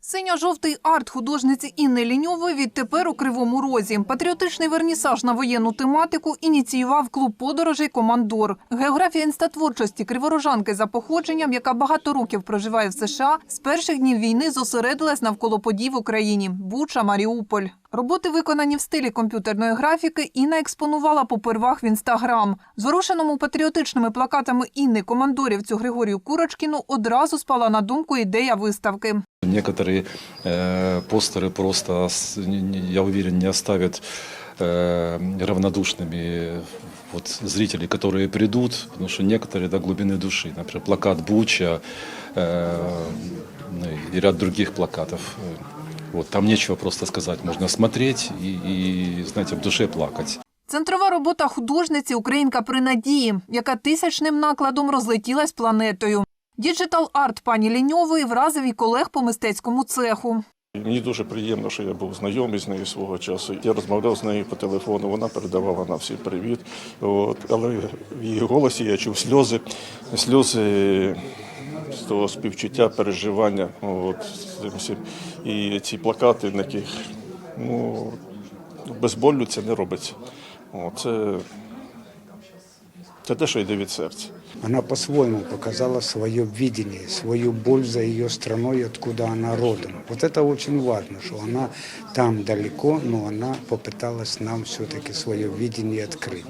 Синьо-жовтий арт художниці Інни Ліньової відтепер у Кривому Розі. Патріотичний вернісаж на воєнну тематику ініціював клуб подорожей «Командор». Географія інстатворчості криворожанки за походженням, яка багато років проживає в США, з перших днів війни зосередилась навколо подій в Україні – Буча, Маріуполь. Роботи, виконані в стилі комп'ютерної графіки, Інна експонувала попервах в інстаграм. Зворушеному патріотичними плакатами Інни командорівцю Григорію Курочкіну одразу спала на думку ідея виставки. Некоторые э, постеры просто, с- не- не- я уверен, не оставят э, равнодушными вот, зрителей, которые придут, потому что некоторые до глубины души, например, плакат Буча э, ну, и ряд других плакатов. э, Вот, там нечего просто сказать, можно смотреть и, и, знаете, в душе плакать. Центрова робота художниці Українка при надії, яка тисячним накладом розлетілась планетою. Діджитал арт пані Ліньової вразив і колег по мистецькому цеху. Мені дуже приємно, що я був знайомий з нею свого часу. Я розмовляв з нею по телефону, вона передавала нам всі привіт. От, але в її голосі я чув сльози, сльози з того співчуття, переживання. От. І ці плакати, на яких ну, без болю це не робиться. От, це, це те, що йде від серця. Она по-своему показала свое видение, свою боль за ее страной, откуда она родом. Вот это очень важно, что она там далеко, но она попыталась нам все-таки свое видение открыть.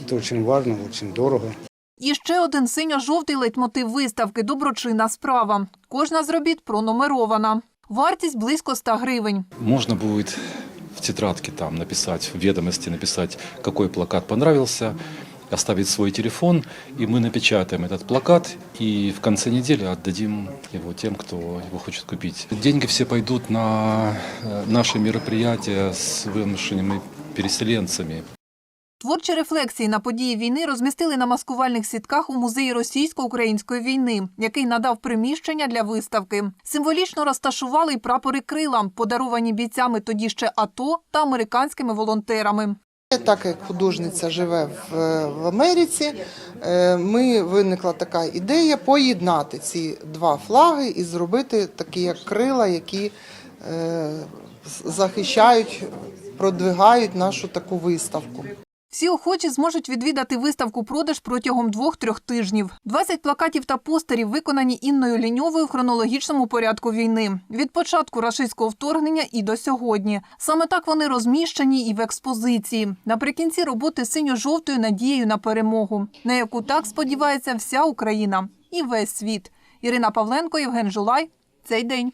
Это очень важно, очень дорого. І ще один синьо-жовтий лейтмотив виставки «Доброчинна справа». Кожна з робіт пронумерована. Вартість близько 100 гривень. Можно будет в тетрадке там написать, в ведомости написать, какой плакат понравился, оставить свой телефон, и мы напечатаем этот плакат и в конце недели отдадим его тем, кто его хочет купить. Деньги все пойдут на э, наши мероприятия с вымышленными переселенцами. Творчі рефлексії на події війни розмістили на маскувальних сітках у музеї російсько-української війни, який надав приміщення для виставки. Символічно розташували й прапори крила, подаровані бійцями тоді ще АТО та американськими волонтерами. Так як художниця живе в, в Америці, е, ми виникла така ідея поєднати ці два флаги і зробити такі як крила, які е, захищають, продвигають нашу таку виставку. Всі охочі зможуть відвідати виставку продаж протягом двох-трьох тижнів. 20 плакатів та постерів виконані Інною Ліньовою в хронологічному порядку війни від початку рашистського вторгнення і до сьогодні. Саме так вони розміщені і в експозиції. Наприкінці роботи синьо-жовтою надією на перемогу, на яку так сподівається вся Україна і весь світ. Ірина Павленко, Євген Жулай. Цей день.